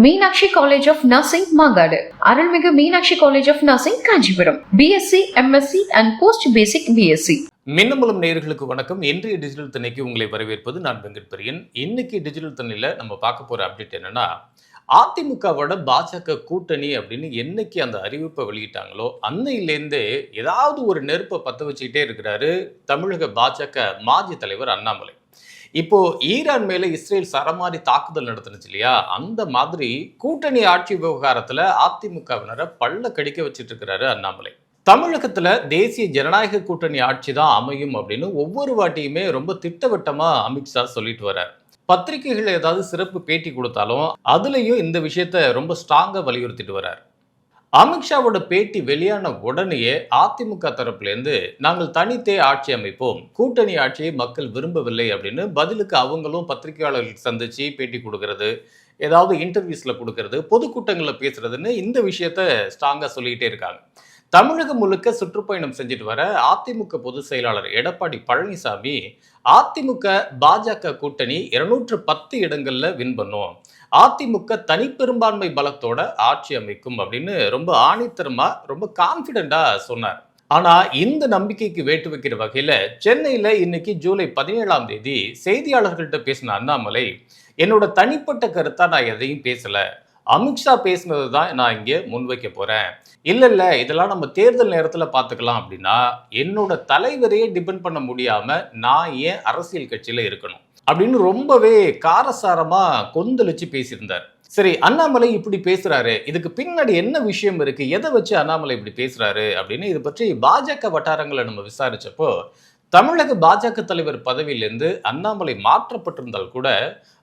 Meenakshi college of nursing Mangadu. அருள்மிகு Meenakshi college of nursing Kanchipuram. BSc MSc and post basic BSc Minnambalam நேயர்களுக்கு வணக்கம். இன்றைய digital தன்னைக்கு உங்களை வரவேற்பது நான் வெங்கட் பிரியன். இன்னைக்கு டிஜிட்டல் தண்ணியில் நம்ம பார்க்க போற அப்டேட் என்னன்னா அதிமுகவோட பாஜக கூட்டணி அப்படின்னு என்னைக்கு அந்த அறிவிப்பை வெளியிட்டாங்களோ அன்னையிலேருந்தே ஏதாவது ஒரு நெருப்பை பற்ற வச்சுக்கிட்டே இருக்கிறாரு தமிழக பாஜக மாஜி தலைவர் அண்ணாமலை. இப்போ ஈரான் மேல இஸ்ரேல் சரமாரி தாக்குதல் நடத்துனுச்சு இல்லையா? அந்த மாதிரி கூட்டணி ஆட்சி விவகாரத்துல அதிமுகவினரை பல்ல கடிக்க வச்சுட்டு இருக்கிறாரு அண்ணாமலை. தமிழகத்துல தேசிய ஜனநாயக கூட்டணி ஆட்சி தான் அமையும் அப்படின்னு ஒவ்வொரு வாட்டியுமே ரொம்ப திட்டவட்டமா அமித்ஷா சொல்லிட்டு வர்றார். பத்திரிகைகள் ஏதாவது சிறப்பு பேட்டி கொடுத்தாலும் அதுலயும் இந்த விஷயத்த ரொம்ப ஸ்ட்ராங்கா வலியுறுத்திட்டு வர்றாரு. அமித்ஷாவோட பேட்டி வெளியான உடனேயே அதிமுக தரப்புலேருந்து நாங்கள் தனித்தே ஆட்சி அமைப்போம். கூட்டணி ஆட்சியை மக்கள் விரும்பவில்லை அப்படின்னு பதிலுக்கு அவங்களும் பத்திரிகையாளர்களுக்கு சந்திச்சு பேட்டி கொடுக்கறது ஏதாவது இன்டர்வியூஸ்ல கொடுக்கறது பொதுக்கூட்டங்களில் பேசுறதுன்னு இந்த விஷயத்த ஸ்ட்ராங்கா சொல்லிக்கிட்டே இருக்காங்க. தமிழகம் முழுக்க சுற்றுப்பயணம் செஞ்சுட்டு வர அதிமுக பொதுச் செயலாளர் எடப்பாடி பழனிசாமி அதிமுக பாஜக கூட்டணி இருநூற்று பத்து இடங்களில் வின் பண்ணும். அதிமுக தனிப்பெரும்பான்மை பலத்தோட ஆட்சி அமைக்கும் அப்படின்னு ரொம்ப ஆணித்தரமா ரொம்ப கான்பிடண்டா சொன்னார். ஆனா இந்த நம்பிக்கைக்கு வேட்டு வைக்கிற வகையில சென்னையில இன்னைக்கு ஜூலை பதினேழாம் தேதி செய்தியாளர்கள்ட்ட பேசின அண்ணாமலை என்னோட தனிப்பட்ட கருத்தா நான் எதையும் பேசல. அமித்ஷா பேசினது தான் நான் இங்கே முன்வைக்க போறேன். இல்ல இல்ல இதெல்லாம் நம்ம தேர்தல் நேரத்துல பாத்துக்கலாம் அப்படின்னா என்னோட தலைவரையே டிபெண்ட் பண்ண முடியாம நான் ஏன் அரசியல் கட்சியில இருக்கணும்? அப்படின்னு ரொம்பவே காரசாரமா கொந்தளிச்சு பேசியிருந்தார். சரி அண்ணாமலை இப்படி பேசுறாரு இதுக்கு பின்னாடி என்ன விஷயம் இருக்கு எதை வச்சு அண்ணாமலை இப்படி பேசுறாரு அப்படின்னு இது பற்றி பாஜக வட்டாரங்களை நம்ம விசாரிச்சப்போ தமிழக பாஜக தலைவர் பதவியிலிருந்து அண்ணாமலை மாற்றப்பட்டிருந்தால் கூட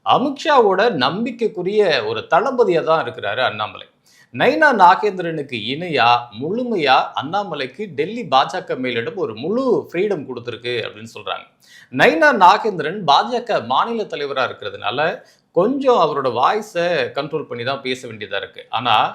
அமித்ஷாவோட நம்பிக்கைக்குரிய ஒரு தளபதியாக தான் இருக்கிறாரு அண்ணாமலை. நைனா நாகேந்திரனுக்கு இணையா முழுமையா அண்ணாமலைக்கு டெல்லி பாஜக மேலிடம் ஒரு முழு ஃப்ரீடம் கொடுத்துருக்கு அப்படின்னு சொல்றாங்க. நைனா நாகேந்திரன் பாஜக மாநில தலைவரா இருக்கிறதுனால கொஞ்சம் அவரோட வாய்ஸை கண்ட்ரோல் பண்ணி தான் பேச வேண்டியதாக இருக்கு. ஆனால்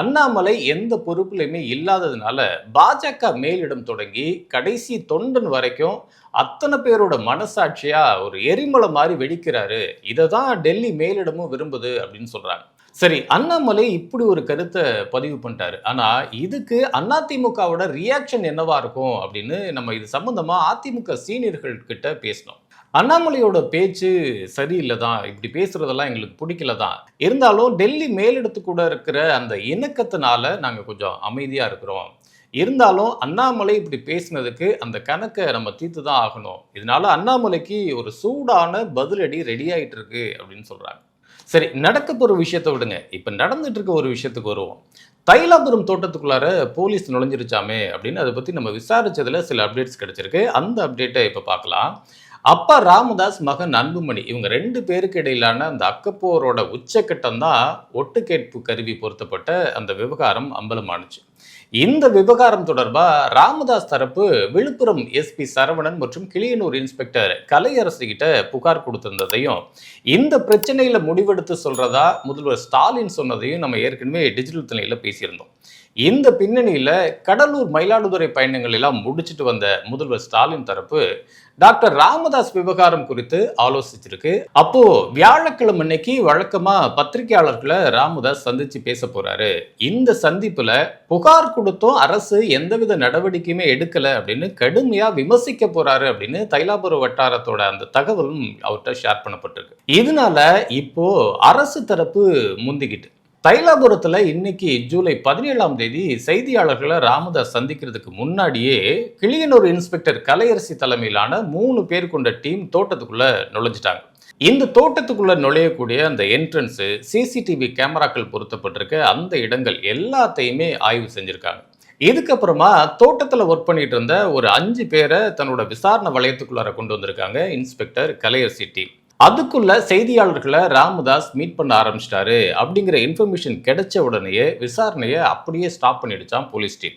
அண்ணாமலை எந்த பொறுப்புலையுமே இல்லாததுனால பாஜக மேலிடம் தொடங்கி கடைசி தொண்டன் வரைக்கும் அத்தனை பேரோட மனசாட்சியாக ஒரு எரிமலை மாதிரி வெடிக்கிறாரு. இதை தான் டெல்லி மேலிடமும் விரும்புது அப்படின்னு சொல்கிறாங்க சரி அண்ணாமலை இப்படி ஒரு கருத்தை பதிவு பண்ணிட்டாரு. ஆனா இதுக்கு அதிமுகவோட ரியாக்ஷன் என்னவா இருக்கும் அப்படின்னு நம்ம இது சம்பந்தமா அதிமுக சீனியர்கள் கிட்ட பேசினோம். அண்ணாமலையோட பேச்சு சரியில்லை தான் இப்படி பேசுறதெல்லாம் எங்களுக்கு பிடிக்கல தான் இருந்தாலும் டெல்லி மேலிடத்து கூட இருக்கிற அந்த இணக்கத்தினால நாங்கள் கொஞ்சம் அமைதியாக இருக்கிறோம். இருந்தாலும் அண்ணாமலை இப்படி பேசினதுக்கு அந்த கணக்கை நம்ம தீர்த்து தான் ஆகணும். இதனால அண்ணாமலைக்கு ஒரு சூடான பதிலடி ரெடி ஆயிட்டு இருக்கு அப்படின்னு சொல்றாங்க. சரி நடக்க போகிற விஷயத்த விடுங்க. இப்போ நடந்துட்டு இருக்க ஒரு விஷயத்துக்கு வருவோம். தைலாபுரம் தோட்டத்துக்குள்ளார போலீஸ் நுழைஞ்சிருச்சாமே அப்படின்னு அதை பற்றி நம்ம விசாரித்ததில் சில அப்டேட்ஸ் கிடைச்சிருக்கு. அந்த அப்டேட்டை இப்போ பார்க்கலாம். அப்பா ராமதாஸ் மகன் அன்புமணி இவங்க ரெண்டு பேருக்கு இடையிலான அந்த அக்கப்போரோட உச்சக்கட்டம் தான் கருவி பொருத்தப்பட்ட அந்த விவகாரம் அம்பலமானுச்சு. இந்த விவகாரம் தொடர்பாக ராமதாஸ் தரப்பு விழுப்புரம் எஸ்பி சரவணன் மற்றும் கிளியனூர் இன்ஸ்பெக்டர் கலையரசு கிட்ட புகார் கொடுத்திருந்ததையும் இந்த பிரச்சனையில முடிவெடுத்து சொல்றதா முதல்வர் ஸ்டாலின் சொன்னதையும் நம்ம ஏற்கனவே டிஜிட்டல் திணையில பேசியிருந்தோம். இந்த பின்னணியில் கடலூர் மயிலாடுதுறை பயணங்கள் எல்லாம் முடிச்சிட்டு வந்த முதல்வர் ஸ்டாலின் தரப்பு டாக்டர் ராமதாஸ் விவகாரம் குறித்து ஆலோசிச்சிருக்கு. அப்போ வியாழக்கிழமை அன்னைக்கு வழக்கமா பத்திரிகையாளர்களை ராமதாஸ் சந்திச்சு பேச போறாரு. இந்த சந்திப்புல புகார் கொடுத்தும் அரசு எந்தவித நடவடிக்கையுமே எடுக்கல அப்படின்னு கடுமையா விமர்சிக்க போறாரு அப்படின்னு தைலாபுர வட்டாரத்தோட அந்த தகவலும் அவர்கிட்ட ஷேர் பண்ணப்பட்டிருக்கு. இதனால இப்போ அரசு தரப்பு முந்திக்கிட்டு தைலாபுரத்தில் இன்னைக்கு ஜூலை பதினேழாம் தேதி செய்தியாளர்களை ராமதாஸ் சந்திக்கிறதுக்கு முன்னாடியே கிளியனூர் இன்ஸ்பெக்டர் கலையரசி தலைமையிலான மூணு பேர் கொண்ட டீம் தோட்டத்துக்குள்ளே நுழைஞ்சிட்டாங்க. இந்த தோட்டத்துக்குள்ள நுழையக்கூடிய அந்த என்ட்ரன்ஸு சிசிடிவி கேமராக்கள் பொருத்தப்பட்டிருக்க அந்த இடங்கள் எல்லாத்தையுமே ஆய்வு செஞ்சுருக்காங்க. இதுக்கப்புறமா தோட்டத்தில் ஒர்க் பண்ணிட்டு இருந்த ஒரு அஞ்சு பேரை தன்னோட விசாரணை வளையத்துக்குள்ளார கொண்டு வந்திருக்காங்க இன்ஸ்பெக்டர் கலையரசி டீம். அதுக்குள்ள செய்தியாளர்களை ராமதாஸ் மீட் பண்ண ஆரம்பிச்சிட்டாரு. அப்படிங்கிற இன்ஃபர்மேஷன் கிடைச்ச உடனேயே விசாரணையை அப்படியே ஸ்டாப் பண்ணிடுச்சான் போலீஸ் டீம்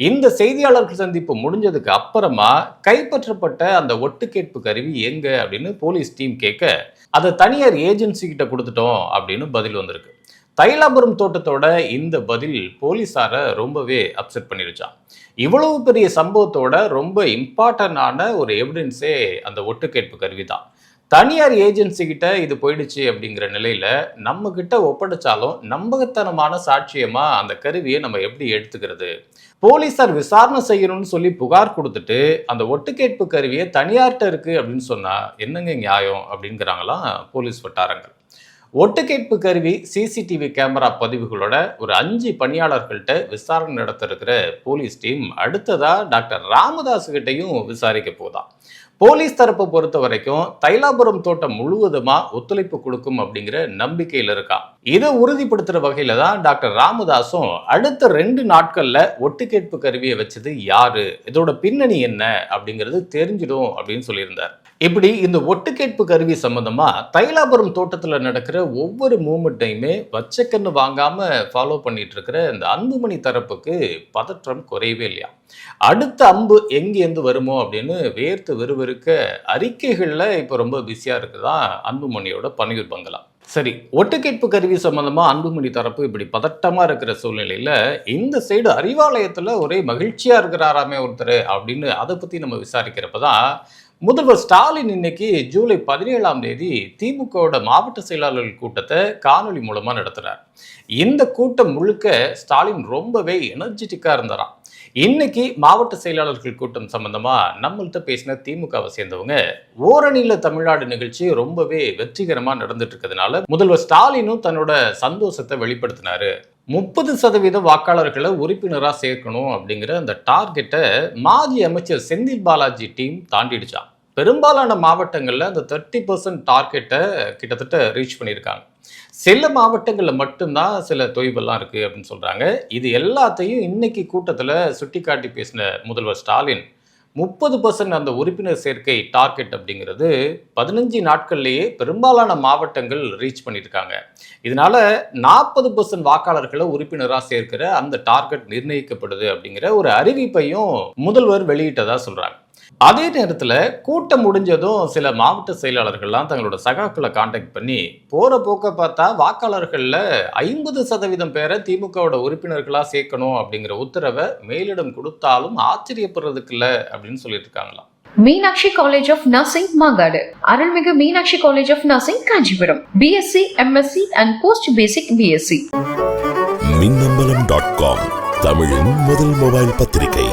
இந்த செய்தியாளர்கள் சந்திப்பு முடிஞ்சதுக்கு அப்புறமா கைப்பற்றப்பட்ட அந்த ஒட்டு கேட்பு கருவி எங்க அப்படின்னு போலீஸ் டீம் கேட்க அதை தனியார் ஏஜென்சி கிட்ட கொடுத்துட்டோம் அப்படின்னு பதில் வந்திருக்கு. தைலாபுரம் தோட்டத்தோட இந்த பதில் போலீஸாரை ரொம்பவே அப்செட் பண்ணிருச்சான் இவ்வளவு பெரிய சம்பவத்தோட ரொம்ப இம்பார்ட்டண்டான ஒரு எவிடன்ஸே அந்த ஒட்டு கேட்பு கருவி தான். தனியார் ஏஜென்சி கிட்ட இது போயிடுச்சு அப்படிங்கிற நிலையில நம்ம கிட்ட ஒப்படைச்சாலும் நம்பகத்தனமான சாட்சியமா அந்த கருவியை நம்ம எப்படி எடுத்துக்கிறது? போலீசார் விசாரணை செய்யணும்னு சொல்லி புகார் கொடுத்துட்டு அந்த ஒட்டுக்கேட்பு கருவியை தனியார்கிட்ட இருக்கு அப்படின்னு சொன்னா என்னங்க நியாயம் அப்படிங்கிறாங்களாம் போலீஸ் வட்டாரங்கள். ஒட்டுக்கேட்பு கருவி சிசிடிவி கேமரா பதிவுகளோட ஒரு அஞ்சு பணியாளர்கள்ட்ட விசாரணை நடத்த இருக்கிற போலீஸ் டீம் அடுத்ததா டாக்டர் ராமதாஸ் கிட்டையும் விசாரிக்க போதாம் போலீஸ் தரப்பை பொறுத்த வரைக்கும் தைலாபுரம் தோட்டம் முழுவதுமா ஒத்துழைப்பு கொடுக்கும் அப்படிங்கிற நம்பிக்கையில் இருக்கா? இதை உறுதிப்படுத்துற வகையில தான் டாக்டர் ராமதாஸும் அடுத்த ரெண்டு நாட்கள்ல ஒட்டுக்கேட்பு கருவியை வச்சது யாரு? இதோட பின்னணி என்ன அப்படிங்கிறது தெரிஞ்சிடும் அப்படின்னு சொல்லியிருந்தார். இப்படி இந்த ஒட்டுக்கேட்பு கருவி சம்பந்தமா தைலாபுரம் தோட்டத்துல நடக்கிற ஒவ்வொரு மூமெண்ட்டையுமே வச்சக்கண்ணு வாங்காம ஃபாலோ பண்ணிட்டு இருக்கிற இந்த அன்புமணி தரப்புக்கு பதற்றம் குறையவே இல்லையா? அடுத்த அம்பு எங்கேருந்து வருமோ அப்படின்னு வேர்த்து வெறுவிறுக்க அறிக்கைகளில் இப்போ ரொம்ப பிஸியாக இருக்குதான் அன்புமணியோட பனையூர் பங்களா. சரி ஒட்டுக்கேட்பு கருவி சம்மந்தமாக அன்புமணி தரப்பு இப்படி பதட்டமாக இருக்கிற சூழ்நிலையில் இந்த சைடு அறிவாலயத்தில் ஒரே மகிழ்ச்சியாக இருக்கிறாராமே ஒருத்தர் அப்படின்னு அதை பற்றி நம்ம விசாரிக்கிறப்பதான் முதல்வர் ஸ்டாலின் இன்னைக்கு ஜூலை பதினேழாம் தேதி திமுகவோட மாவட்ட செயலாளர்கள் கூட்டத்தை காணொலி மூலமாக நடத்துகிறார் இந்த கூட்டம் முழுக்க ஸ்டாலின் ரொம்பவே எனர்ஜெட்டிக்காக இருந்தாராம். இன்னைக்கு மாவட்ட செயலாளர்கள் கூட்டம் சம்பந்தமா நம்மள்ட்ட பேசின திமுகவை சேர்ந்தவங்க ஓரணியில தமிழ்நாடு நிகழ்ச்சி ரொம்பவே வெற்றிகரமா நடந்துட்டு இருக்கிறதுனால முதல்வர் ஸ்டாலினும் தன்னோட சந்தோஷத்தை வெளிப்படுத்தினாரு. முப்பது சதவீத வாக்காளர்களை உறுப்பினராக சேர்க்கணும் அப்படிங்கிற அந்த டார்கெட்டை மாஜி அமைச்சர் செந்தில் பாலாஜி டீம் தாண்டிடுச்சான் பெரும்பாலான மாவட்டங்களில் அந்த தேர்ட்டி பர்சன்ட் டார்கெட்டை கிட்டத்தட்ட ரீச் பண்ணியிருக்காங்க. சில மாவட்டங்களில் மட்டும்தான் சில தொய்வெல்லாம் இருக்குது அப்படின்னு சொல்கிறாங்க இது எல்லாத்தையும் இன்னைக்கு கூட்டத்தில் சுட்டிக்காட்டி பேசின முதல்வர் ஸ்டாலின் முப்பது பர்சன்ட் அந்த உறுப்பினர் சேர்க்கை டார்கெட் அப்படிங்கிறது பதினஞ்சு நாட்கள்லேயே பெரும்பாலான மாவட்டங்கள் ரீச் பண்ணியிருக்காங்க. இதனால நாற்பது பர்சன்ட் வாக்காளர்களை உறுப்பினராக சேர்க்கிற அந்த டார்கெட் நிர்ணயிக்கப்படுது அப்படிங்கிற ஒரு அறிவிப்பையும் முதல்வர் வெளியிட்டதாக சொல்கிறாங்க அதே நேரத்தில் கூட்டம் முடிஞ்சதும் சில மாவட்ட செயலாளர்கள்லாம் தங்களோட சகாக்களை காண்டாக்ட் பண்ணி போற போக்க பார்த்தா வாக்காளர்களில் ஐம்பது சதவீதம் பேரை திமுகவோட உறுப்பினர்களாக சேர்க்கணும் அப்படிங்கிற உத்தரவை மேலிடம் கொடுத்தாலும் ஆச்சரியப்படுறதுக்கு இல்லை அப்படின்னு சொல்லிட்டு இருக்காங்களாம். Meenakshi college of nursing Mangadu. அருள்மிகு Meenakshi college of nursing Kanchipuram. BSc MSc and post basic BSc Minnambalam dot com தமிழின் முதல் மொபைல் பத்திரிகை.